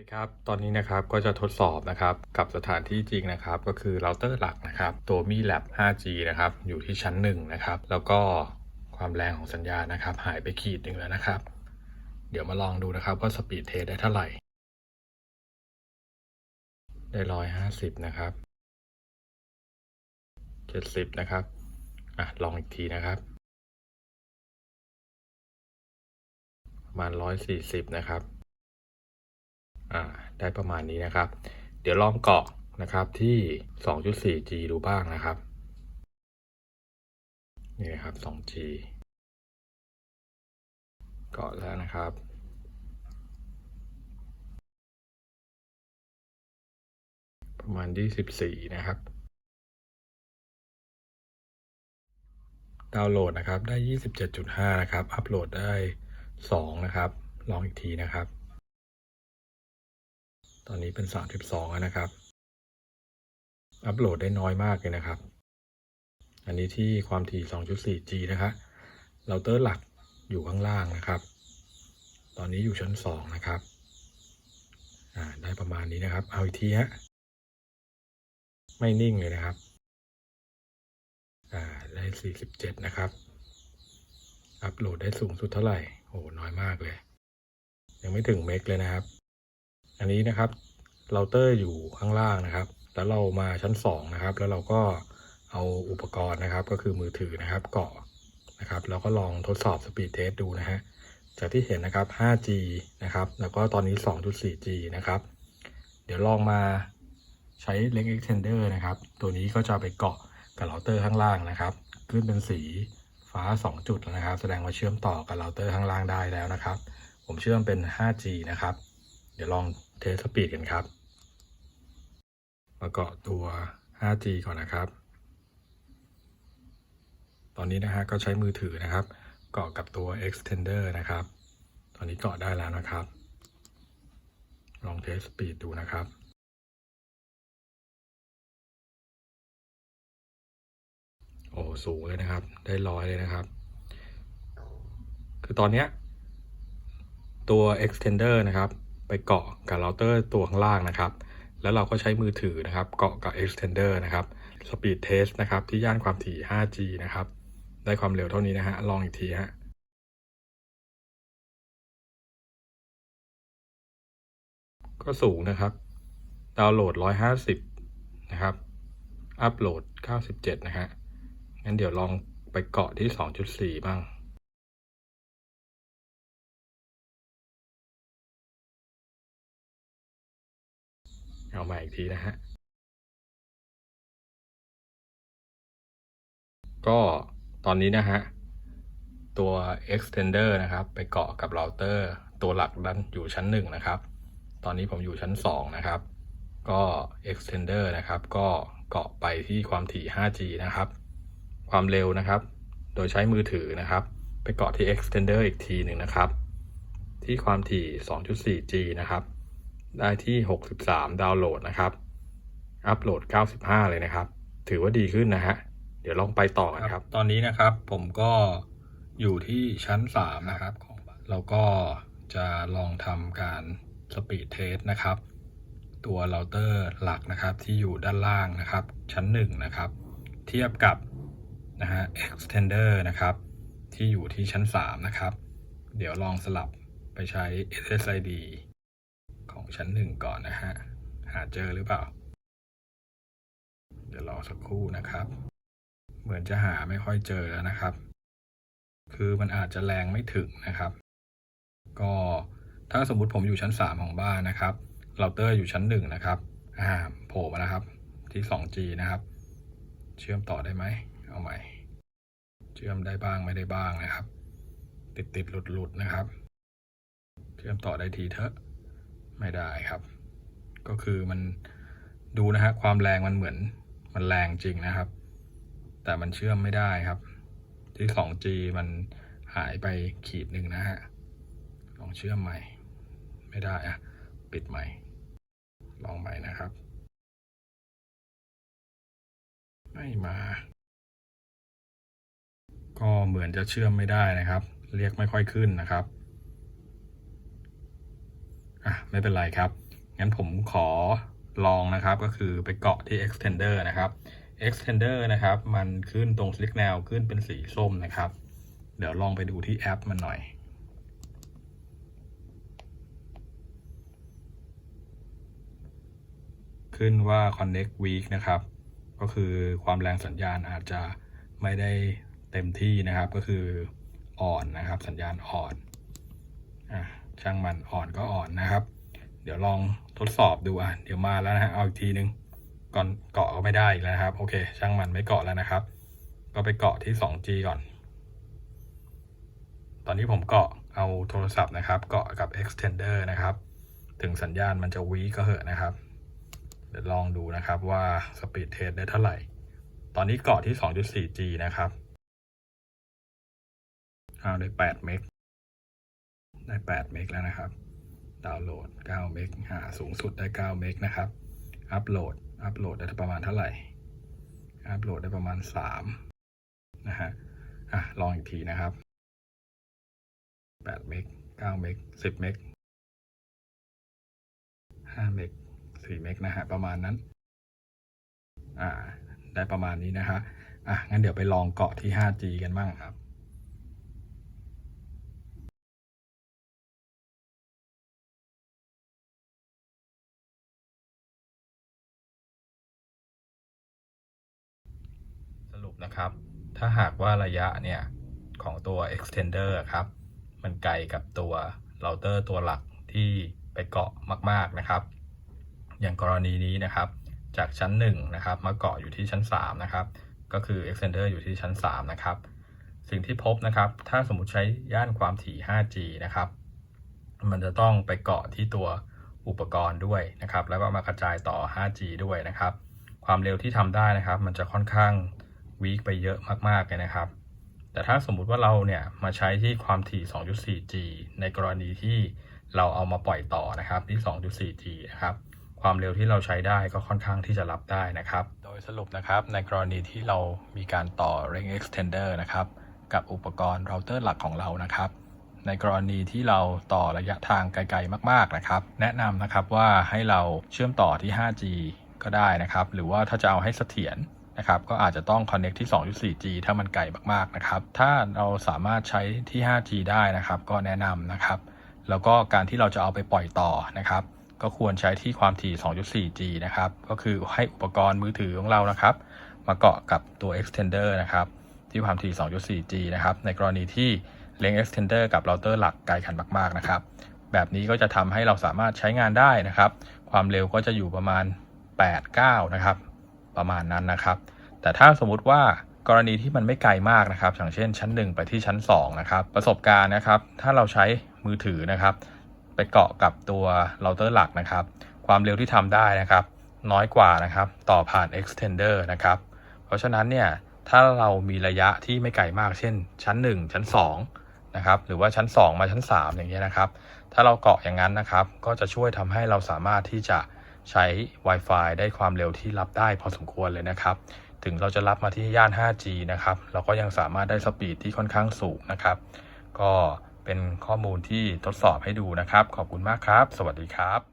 ดีครับ ตอนนี้นะครับก็จะทดสอบนะครับกับสถานที่จริงนะครับ ก็คือเราเตอร์หลักนะครับตัวมี Lab 5G นะครับอยู่ที่ชั้น1นะครับแล้วก็ความแรงของสัญญาณนะครับ หายไปขีดหนึ่งแล้วนะครับ เดี๋ยวมาลองดูนะครับว่าสปีดเทสได้เท่าไหร่ ได้ร้อยห้าสิบนะครับเจ็ดสิบนะครับอะลองอีกทีนะครับประมาณร้อยสี่สิบนะครับ อ่าได้ประมาณนี้นะครับ เดี๋ยวลองเกาะนะครับที่ 2.4G ดูบ้างนะครับ นี่นะครับ 2G เกาะแล้วนะครับประมาณ 24 นะครับ ดาวน์โหลดนะครับ ได้ 27.5 นะครับ อัปโหลดได้ 2 นะครับ ลองอีกทีนะครับ อนนี้เป็น 32แล้วนะครับ อัปโหลดได้น้อยมากเลยนะครับ อันนี้ที่ความถี่ 2.4G นะคะเราเตอร์หลักอยู่ข้างล่างนะครับ ตอนนี้อยู่ชั้น 2 นะครับอ่าได้ประมาณนี้นะครับ เอาอีกทีฮะ ไม่นิ่งเลยนะครับอ่าได้ 47 นะครับ อัปโหลดได้สูงสุดเท่าไหร่ โอ้น้อยมากเลย ยังไม่ถึงเมกเลยนะครับ อันนี้นะครับเราเตอร์อยู่ข้างล่างนะครับ แล้วเรามาชั้น2นะครับ แล้วเราก็เอาอุปกรณ์นะครับ ก็คือมือถือนะครับเกาะนะครับ แล้วก็ลองทดสอบสปีดเทสดูนะฮะ จากที่เห็นนะครับ 5G นะครับ แล้วก็ตอนนี้ 2.4G นะครับ เดี๋ยวลองมาใช้ Link Extender นะครับ ตัวนี้ก็จะไปเกาะกับเราเตอร์ข้างล่างนะครับ ขึ้นเป็นสีฟ้า 2 จุดนะครับ แสดงว่าเชื่อมต่อกับเราเตอร์ข้างล่างได้แล้วนะครับ ผมเชื่อมเป็น 5G นะครับ เดี๋ยวลอง เทสสปีดกันครับ มาเกาะตัว 5G ก่อนนะครับ ตอนนี้นะฮะก็ใช้มือถือนะครับ เกาะกับตัว extender นะครับ ตอนนี้เกาะได้แล้วนะครับ ลองเทสสปีดดูนะครับโอ้สูงเลยนะครับ ได้ร้อยเลยนะครับ คือตอนเนี้ยตัว extender นะครับ ไปเกาะกับเราเตอร์ตัวข้างล่างนะครับ แล้วเราก็ใช้มือถือนะครับ เกาะกับ extender นะครับ speed test นะครับที่ย่านความถี่ 5G นะครับ ได้ความเร็วเท่านี้นะฮะ ลองอีกทีฮะก็สูงนะครับ ดาวน์โหลด 150 นะครับ อัปโหลด 97 นะฮะ งั้นเดี๋ยวลองไปเกาะที่ 2.4 บ้าง เอามาอีกทีนะฮะ ก็ตอนนี้นะฮะ ตัว extender นะครับ ไปเกาะกับเราเตอร์ตัวหลักดันอยู่ชั้นหนึ่งนะครับ ตอนนี้ผมอยู่ชั้น2นะครับ ก็ extender นะครับ ก็เกาะไปที่ความถี่ 5G นะครับ ความเร็วนะครับ โดยใช้มือถือนะครับ ไปเกาะที่ extender อีกทีหนึ่งนะครับ ที่ความถี่ 2.4G นะครับ ได้ที่ 63 ดาวน์โหลดนะครับ อัปโหลด 95 เลยนะครับ ถือว่าดีขึ้นนะฮะ เดี๋ยวลองไปต่อกันครับ ตอนนี้นะครับผมก็อยู่ที่ชั้น 3 นะครับของเราก็จะลองทำการสปีดเทสนะครับ ตัวเราเตอร์หลักนะครับที่อยู่ด้านล่างนะครับ ชั้น 1 นะครับ เทียบกับนะฮะ extender นะครับ ที่อยู่ที่ชั้น 3 นะครับ เดี๋ยวลองสลับไปใช้ SSID ชั้น1ก่อนนะฮะ หาเจอหรือเปล่า เดี๋ยวรอสักครู่นะครับ เหมือนจะหาไม่ค่อยเจอแล้วนะครับ คือมันอาจจะแรงไม่ถึงนะครับ ก็ถ้าสมมุติผมอยู่ชั้น3ของบ้านนะครับเราเตอร์อยู่ชั้น1นะครับ อ่าโผล่มาแล้วครับ ที่ 2G นะครับ เชื่อมต่อได้ไหม เอาใหม่ เชื่อมได้บ้างไม่ได้บ้างนะครับ ติดติดหลุดหลุดนะครับ เชื่อมต่อได้ทีเถอะ ไม่ได้ครับ ก็คือมันดูนะฮะความแรงมันเหมือนมันแรงจริงนะครับ แต่มันเชื่อมไม่ได้ครับ ที่ 2G มันหายไปขีดหนึ่งนะฮะลองเชื่อมใหม่ ไม่ได้อะปิดใหม่ ลองใหม่นะครับ ไม่มา ก็เหมือนจะเชื่อมไม่ได้นะครับ เรียกไม่ค่อยขึ้นนะครับ อะไม่เป็นไรครับ งั้นผมขอลองนะครับก็คือไปเกาะที่ extender นะครับ extender นะครับ มันขึ้นตรง signal ขึ้นเป็นสีส้มนะครับ เดี๋ยวลองไปดูที่แอปมันหน่อยขึ้นว่า connect weak นะครับ ก็คือความแรงสัญญาณอาจจะไม่ได้เต็มที่นะครับ ก็คืออ่อนนะครับ สัญญาณอ่อน ช่างมันอ่อนก็อ่อนนะครับ เดี๋ยวลองทดสอบดูอะเดี๋ยวมาแล้วนะฮะเอาอีกทีนึงก่อนเกาะก็ไม่ได้อีกแล้วครับ โอเค ช่างมันไม่เกาะแล้วนะครับ ก็ไปเกาะที่ 2G ก่อน ตอนนี้ผมเกาะเอาโทรศัพท์นะครับ เกาะกับ extender นะครับ ถึงสัญญาณมันจะวีก็เหอะนะครับ เดี๋ยวลองดูนะครับว่าสปีดเทสได้เท่าไหร่ ตอนนี้เกาะที่ 2.4G นะครับเอาได้8เมก ได้ 8 เมกแล้วนะครับ ดาวน์โหลด 9 เมกหาสูงสุดได้ 9 เมกนะครับ อัปโหลด อัปโหลดได้ประมาณเท่าไหร่ อัปโหลดได้ประมาณ 3 นะฮะ อะ ลองอีกทีนะครับ 8 เมก 9 เมก 10 เมก 5 เมก 4 เมกนะฮะ ประมาณนั้น อ่า ได้ประมาณนี้นะฮะ อะ งั้นเดี๋ยวไปลองเกาะที่ 5G กันบ้างครับ นะครับ ถ้าหากว่าระยะเนี่ยของตัว extender ครับ มันไกลกับตัวเราเตอร์ตัวหลักที่ไปเกาะมาก ๆนะครับ อย่างกรณีนี้นะครับ จากชั้น1นะครับมาเกาะอยู่ที่ชั้น3นะครับ ก็คือ extender อยู่ที่ชั้น3นะครับ สิ่งที่พบนะครับ ถ้าสมมุติใช้ย่านความถี่ 5G นะครับ มันจะต้องไปเกาะที่ตัวอุปกรณ์ด้วยนะครับ แล้วก็มากระจายต่อ 5G ด้วยนะครับ ความเร็วที่ทำได้นะครับ มันจะค่อนข้าง วีคไปเยอะมากๆเลยนะครับ แต่ถ้าสมมุติว่าเราเนี่ยมาใช้ที่ความถี่ 2.4G ในกรณีที่เราเอามาปล่อยต่อนะครับที่ 2.4G นะครับความเร็วที่เราใช้ได้ก็ค่อนข้างที่จะรับได้นะครับ โดยสรุปนะครับในกรณีที่เรามีการต่อ range extender นะครับกับอุปกรณ์เราเตอร์หลักของเรานะครับ ในกรณีที่เราต่อระยะทางไกลๆมาก ๆนะครับ แนะนำนะครับว่าให้เราเชื่อมต่อที่ 5G ก็ได้นะครับ หรือว่าถ้าจะเอาให้เสถียร นะครับก็อาจจะต้อง connect ที่ 2.4G ถ้ามันไกลมากๆนะครับถ้าเราสามารถใช้ที่ 5G ได้นะครับ ก็แนะนำนะครับ แล้วก็การที่เราจะเอาไปปล่อยต่อนะครับ ก็ควรใช้ที่ความถี่ 2.4G นะครับก็คือให้อุปกรณ์มือถือของเรานะครับ มาเกาะกับตัว extender นะครับที่ความถี่ 2.4G นะครับในกรณีที่เลง extender กับเราเตอร์หลักไกลกันมากๆนะครับแบบนี้ก็จะทำให้เราสามารถใช้งานได้นะครับ ความเร็วก็จะอยู่ประมาณ 8-9 นะครับ ประมาณนั้นนะครับ แต่ถ้าสมมุติว่ากรณีที่มันไม่ไกลมากนะครับ อย่างเช่นชั้น 1 ไปที่ชั้น2นะครับ ประสบการณ์นะครับ ถ้าเราใช้มือถือนะครับ ไปเกาะกับตัวเราเตอร์หลักนะครับ ความเร็วที่ทำได้นะครับ น้อยกว่านะครับ ต่อผ่าน extender นะครับ เพราะฉะนั้นเนี่ย ถ้าเรามีระยะที่ไม่ไกลมาก เช่น ชั้น 1 ชั้น2นะครับ หรือว่าชั้น 2 มาชั้น 3 อย่างเงี้ยนะครับ ถ้าเราเกาะอย่างนั้นนะครับ ก็จะช่วยทำให้เราสามารถที่จะ ใช้ Wi-Fi ได้ความเร็วที่รับได้พอสมควรเลยนะครับ ถึงเราจะรับมาที่ย่าน 5G นะครับ เราก็ยังสามารถได้สปีดที่ค่อนข้างสูงนะครับ ก็เป็นข้อมูลที่ทดสอบให้ดูนะครับ ขอบคุณมากครับ สวัสดีครับ